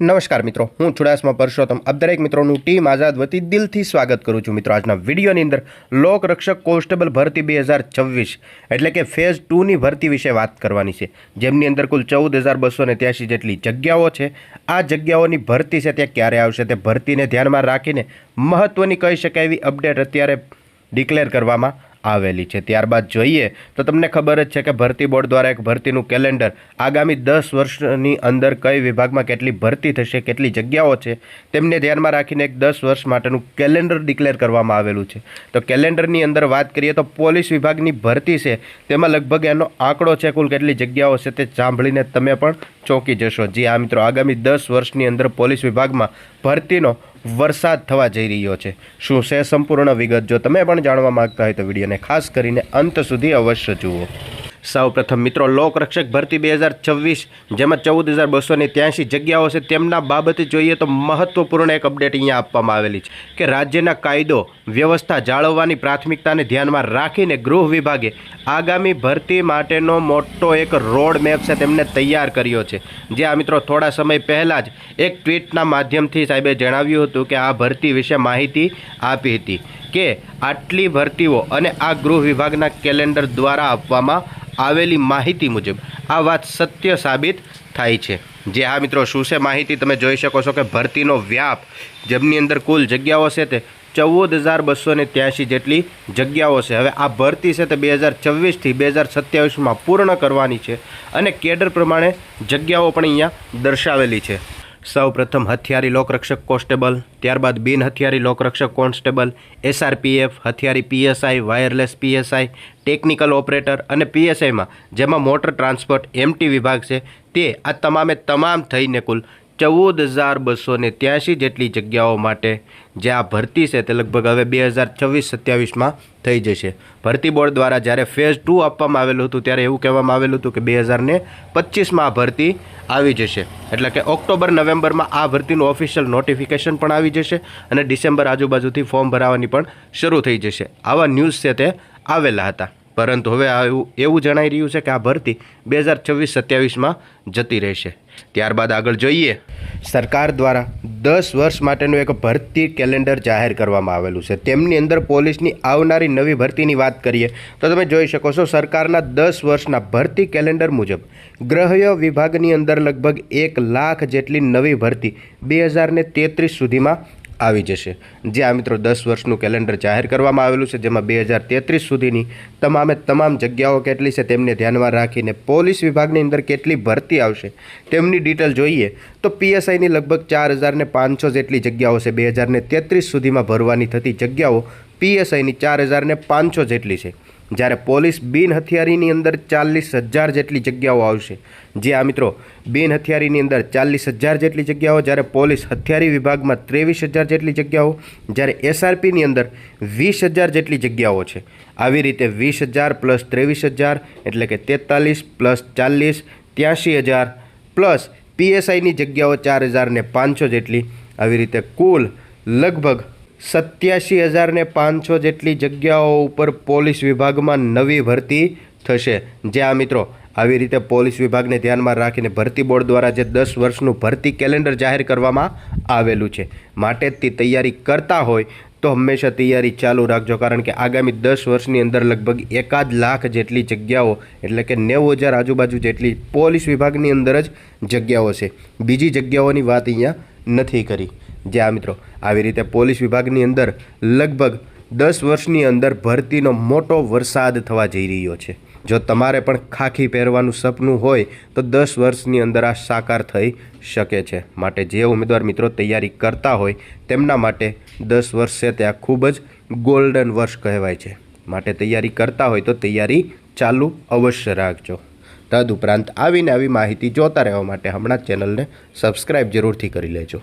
નમસ્કાર મિત્રો, હું ચુડાસમા પરસોત્તમ. આપ દરેક મિત્રોનું ટીમ આઝાદ વતી દિલથી સ્વાગત કરું છું મિત્રો. આજના વિડીયોની અંદર લોકરક્ષક કોન્સ્ટેબલ ભરતી બે હજાર છવ્વીસ, એટલે કે ફેઝ ટુની ભરતી વિશે વાત કરવાની છે. જેમની અંદર કુલ ચૌદ હજાર બસો ને ત્યાસી જેટલી જગ્યાઓ છે. આ જગ્યાઓની ભરતી છે તે ક્યારે આવશે તે ભરતીને ધ્યાનમાં રાખીને મહત્ત્વની કહી શકાય એવી અપડેટ અત્યારે ડિક્લેર કરવામાં આવેલી છે. ત્યારબાદ જોઈએ તો તમને ખબર જ છે કે ભરતી બોર્ડ દ્વારા એક ભરતીનું કેલેન્ડર આગામી દસ વર્ષની અંદર કઈ વિભાગમાં કેટલી ભરતી થશે, કેટલી જગ્યાઓ છે, તેમને ધ્યાનમાં રાખીને એક દસ વર્ષ માટેનું કેલેન્ડર ડિક્લેર કરવામાં આવેલું છે. તો કેલેન્ડરની અંદર વાત કરીએ તો પોલીસ વિભાગની ભરતી છે, તેમાં લગભગ એનો આંકડો છે કુલ કેટલી જગ્યાઓ છે તે સાંભળીને તમે પણ ચોંકી જશો. જી આ મિત્રો, આગામી દસ વર્ષની અંદર પોલીસ વિભાગમાં ભરતીનો વરસાદ થવા જઈ રહ્યો છે. શું છે સંપૂર્ણ વિગત? જો તમે પણ જાણવા માગતા હોય તો વિડીયોને ખાસ કરીને અંત સુધી અવશ્ય જુઓ. સૌ પ્રથમ મિત્રો, લોકરક્ષક ભરતી બે હજાર છવ્વીસ જેમાં ચૌદ હજાર બસો ને ત્યાંસી જગ્યાઓ છે. તેમના બાબતે જોઈએ તો મહત્વપૂર્ણ એક અપડેટ અહીંયા આપવામાં આવેલી છે કે રાજ્યના કાયદો, વ્યવસ્થા જાળવવાની પ્રાથમિકતાને ધ્યાનમાં રાખીને ગૃહ વિભાગે આગામી ભરતી માટેનો મોટો એક રોડ મેપ છે તેમને તૈયાર કર્યો છે. જે આ મિત્રો થોડા સમય પહેલાં જ એક ટ્વીટના માધ્યમથી સાહેબે જણાવ્યું હતું કે આ ભરતી વિશે માહિતી આપી હતી કે આટલી ભરતીઓ અને આ ગૃહ વિભાગના કેલેન્ડર દ્વારા આપવામાં આવેલી માહિતી મુજબ આ વાત સત્ય સાબિત થાય છે. જે આ મિત્રો, શું છે માહિતી? તમે જોઈ શકો છો કે ભરતીનો વ્યાપ જેમની અંદર કુલ જગ્યાઓ છે તે ચૌદ હજાર બસો ને ત્યાંસી જેટલી જગ્યાઓ છે. હવે આ ભરતી છે તે બે હજાર છવ્વીસથી બે હજાર સત્યાવીસમાં પૂર્ણ કરવાની છે અને કેડર પ્રમાણે જગ્યાઓ પણ અહીંયા દર્શાવેલી છે. સૌ પ્રથમ હથિયારી લોકરક્ષક કોન્સ્ટેબલ, ત્યારબાદ બિન હથિયારી લોકરક્ષક constable SRPF હથિયારી PSI wireless PSI technical operator અને પીએસઆઈમાં જેમાં મોટર ટ્રાન્સપોર્ટ એમટી વિભાગ છે, તે આ તમામે તમામ થઈને કુલ ચૌદ હજાર બસો ને ત્યાંસી જેટલી જગ્યાઓ માટે જે આ ભરતી છે તે લગભગ હવે બે હજાર છવ્વીસ સત્યાવીસમાં થઈ જશે. ભરતી બોર્ડ દ્વારા જ્યારે ફેઝ ટુ આપવામાં આવેલું હતું ત્યારે એવું કહેવામાં આવેલું હતું કે બે હજાર ને પચીસમાં આ ભરતી આવી જશે. એટલે કે ઓક્ટોબર, નવેમ્બરમાં આ ભરતીનું ઓફિશિયલ નોટિફિકેશન પણ આવી જશે અને ડિસેમ્બર આજુબાજુથી ફોર્મ ભરાવાની પણ શરૂ થઈ જશે. આવા ન્યૂઝ છે તે આવેલા હતા. પરંતુ હવે એવું એવું જણાઈ રહ્યું છે કે આ ભરતી બે હજાર છવ્વીસ સત્યાવીસમાં જતી રહેશે. ત્યારબાદ આગળ જોઈએ. સરકાર દ્વારા દસ વર્ષ માટેનું એક ભરતી કેલેન્ડર જાહેર કરવામાં આવેલું છે. તેમની અંદર પોલીસની આવનારી નવી ભરતીની વાત કરીએ તો તમે જોઈ શકો છો સરકારના દસ વર્ષના ભરતી કેલેન્ડર મુજબ ગ્રહ્ય વિભાગની અંદર લગભગ એક લાખ જેટલી નવી ભરતી બે હજાર ને તેત્રીસ સુધીમાં આવી જશે. જે આ મિત્રો દસ વર્ષનું કેલેન્ડર જાહેર કરવામાં આવેલું છે, જેમાં બે હજાર તેત્રીસ સુધીની તમામે તમામ જગ્યાઓ કેટલી છે તેમને ધ્યાનમાં રાખીને પોલીસ વિભાગની અંદર કેટલી ભરતી આવશે તેમની ડિટેલ જોઈએ તો પીએસઆઈની લગભગ ચાર હજારને પાંચસો જેટલી જગ્યાઓ છે, બે હજારને તેત્રીસ સુધીમાં ભરવાની થતી જગ્યાઓ પીએસઆઈની ચાર હજારને પાંચસો જેટલી છે. જ્યારે પોલીસ બિન હથિયારીની અંદર ચાલીસ હજાર જેટલી જગ્યાઓ આવશે. જે આ મિત્રો બિન હથિયારીની અંદર ચાલીસ હજાર જેટલી જગ્યાઓ, જ્યારે પોલીસ હથિયારી વિભાગમાં ત્રેવીસ હજાર જેટલી જગ્યાઓ, જ્યારે એસઆરપીની અંદર વીસ હજાર જેટલી જગ્યાઓ છે. આવી રીતે વીસ હજાર પ્લસ ત્રેવીસ હજાર એટલે કે તેતાલીસ પ્લસ ચાલીસ, ત્યાંશી હજાર પ્લસ પીએસઆઈની જગ્યાઓ ચાર હજારને પાંચસો જેટલી. આવી રીતે કુલ લગભગ સત્યાસી હજારને પાંચસો જેટલી જગ્યાઓ ઉપર પોલીસ વિભાગમાં નવી ભરતી થશે. જે આ મિત્રો, આવી રીતે પોલીસ વિભાગને ધ્યાનમાં રાખીને ભરતી બોર્ડ દ્વારા જે દસ વર્ષનું ભરતી કેલેન્ડર જાહેર કરવામાં આવેલું છે. માટે તે તૈયારી કરતા હોય તો હંમેશા તૈયારી ચાલુ રાખજો. કારણ કે આગામી દસ વર્ષની અંદર લગભગ એકાદ લાખ જેટલી જગ્યાઓ, એટલે કે નેવું હજાર આજુબાજુ જેટલી પોલીસ વિભાગની અંદર જ જગ્યાઓ છે. બીજી જગ્યાઓની વાત અહીંયા નથી કરી. જે આ મિત્રો, આવી રીતે પોલીસ વિભાગની અંદર લગભગ દસ વર્ષની અંદર ભરતીનો મોટો વરસાદ થવા જઈ રહ્યો છે. જો તમારે પણ ખાખી પહેરવાનું સપનું હોય, તો દસ વર્ષની અંદર આ સાકાર થઈ શકે છે. માટે જે ઉમેદવાર મિત્રો તૈયારી કરતા હોય, તેમના માટે દસ વર્ષ છે તે આ ખૂબ જ ગોલ્ડન વર્ષ કહેવાય છે. માટે તૈયારી કરતા હોય તો તૈયારી ચાલુ અવશ્ય રાખજો. તદુપરાંત આવીને આવી માહિતી જોતા રહેવા માટે હમણાં ચેનલને સબસ્ક્રાઈબ જરૂરથી કરી લેજો.